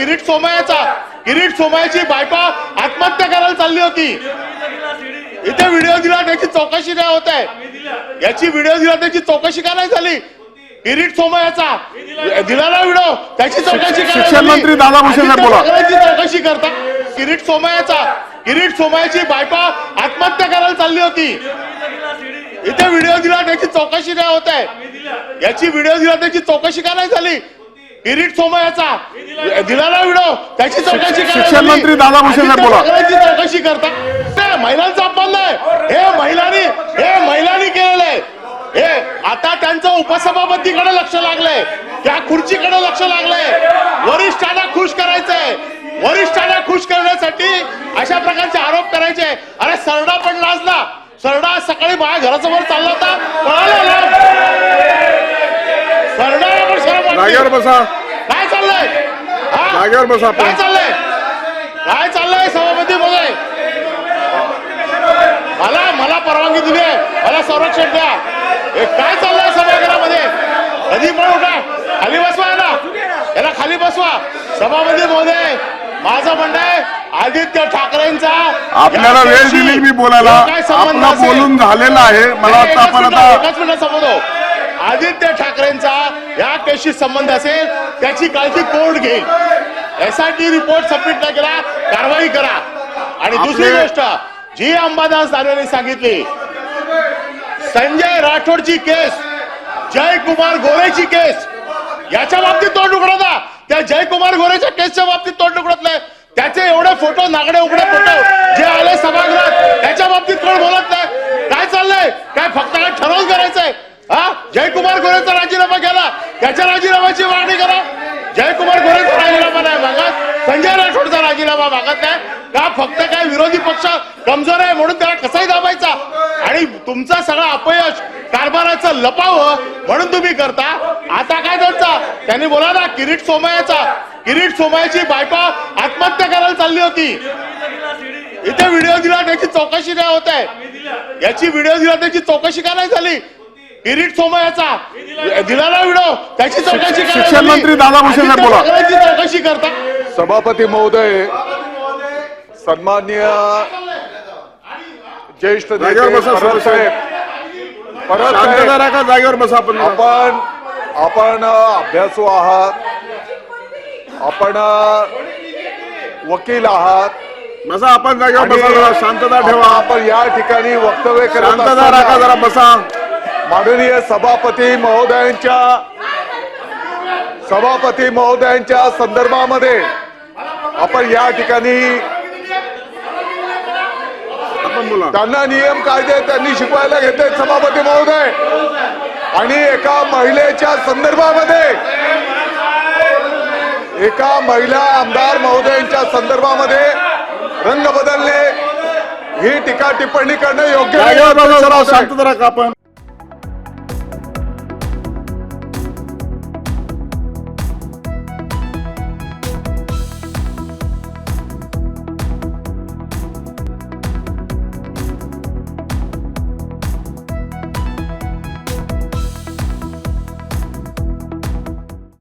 किरीट सोमयाचा किरीट सोमयाची बायको आत्महत्या करायला चालली होती. इथे व्हिडिओ दिला त्याची चौकशी नाही होत आहे? याची व्हिडिओ दिला त्याची चौकशी का नाही झाली? किरीट सोमयाचा दिला ना व्हिडिओ त्याची चौकशी शिक्षण? मंत्री दादा भुसे साहेब आदित्य बोला. ठाकरेंची चौकशी करता किरीट सोमयाचा किरीट सोमयाची बायको आत्महत्या करायला चालली होती. इथे व्हिडिओ दिला त्याची चौकशी नाही होत आहे? याची व्हिडिओ दिला त्याची चौकशी का नाही झाली? किरीट सोमयाचा दिला ना व्हिडिओ त्याची चौकशी शिक्षण? मंत्री दादा भुसे बोला. ठाकरेंची चौकशी करता. ते महिलांचा अपमान नाही. हे महिलांनी हे महिलांनी केलेलं आहे. हे आता त्यांचं उपसभापतीकडे लक्ष लागलंय. त्या खुर्चीकडे लक्ष लागलंय. वरिष्ठांना खुश करायचंय. वरिष्ठांना खुश करण्यासाठी अशा प्रकारचे जागेवर बसा. काय चाललंय? हा? जागेवर बसा आपण. काय चाललंय? काय चाललंय सभापती मध्ये मला मला परवानगी दिली आहे. मला संरक्षण द्या. हे काय चाललंय सभागृहामध्ये? कधी पण उठा खाली बसवा याला. याला खाली बसवा. सभापती महोदय माझं म्हणणं आहे आदित्य ठाकरेंचा आपल्याला वेळ दिली मी बोलायला. जो काय संबंध आपला असेल, बोलून झालेला आहे. मला वाटतं आपण आता संबोधो आदित्य ठाकरेंचा या केसशी संबंध असेल त्याची काळजी कोर्ट घेईल. एसआयटी रिपोर्ट सबमिट नाही केला कारवाई करा. आणि दुसरी गोष्ट जी अंबादास दानवेने सांगितली संजय राठोडची केस जयकुमार गोरेची केस याच्या बाबतीत तोंड उघडता त्या जयकुमार गोरेच्या केसच्या बाबतीत तोंड उघडत नाही. त्याचे एवढे फोटो नागडे उघडे फोटो जे आले सभागृहात त्याच्या बाबतीत कोण बोलत नाही काय चाललंय काय फक्त काय ठरवून करायचंय हा जयकुमार गोरेचा राजीनामा केला त्याच्या राजीनाम्याची मागणी करा. जयकुमार गोरेचा राजीनामा नाही मागत. संजय राठोडचा राजीनामा मागत नाही. का फक्त काय विरोधी पक्ष कमजोर आहे म्हणून त्याला कसाही दाबायचा. आणि तुमचा सगळा अपयश कारभाराचं लपावं म्हणून तुम्ही करता. आता काय त्यांचा? त्यांनी बोला ना किरीट सोमयाचा किरीट सोमयाची बायको आत्महत्या करायला चालली होती. इथे व्हिडिओ दिला त्याची चौकशी काय होत आहे? याची व्हिडिओ दिला त्याची चौकशी का नाही झाली? किरीट सोमयाचा दिला ना व्हिडिओ त्याची चौकशी शिक्षण? मंत्री दादा भुसे साहेब आदित्य बोला. चौकशी करता. सभापती महोदय सन्मान्य ज्येष्ठ नेते जागेवर बसा, आपण. आपण आपण अभ्यासू आहात. आपण वकील आहात. बसा आपण जागेवर बसा शांतता ठेवा. आपण या ठिकाणी वक्तव्य करत शांतता राखा जरा बसा. माननीय सभापती महोदयांच्या सभापती महोदयांच्या संदर्भामध्ये आपण या ठिकाणी त्यांना नियम कायदे त्यांनी शिकवायला घेतले सभापती महोदय. आणि एका महिलेच्या संदर्भामध्ये एका महिला आमदार महोदयांच्या संदर्भामध्ये रंग बदलणे ही टीका टिप्पणी करणं योग्य बसा जरा आपण.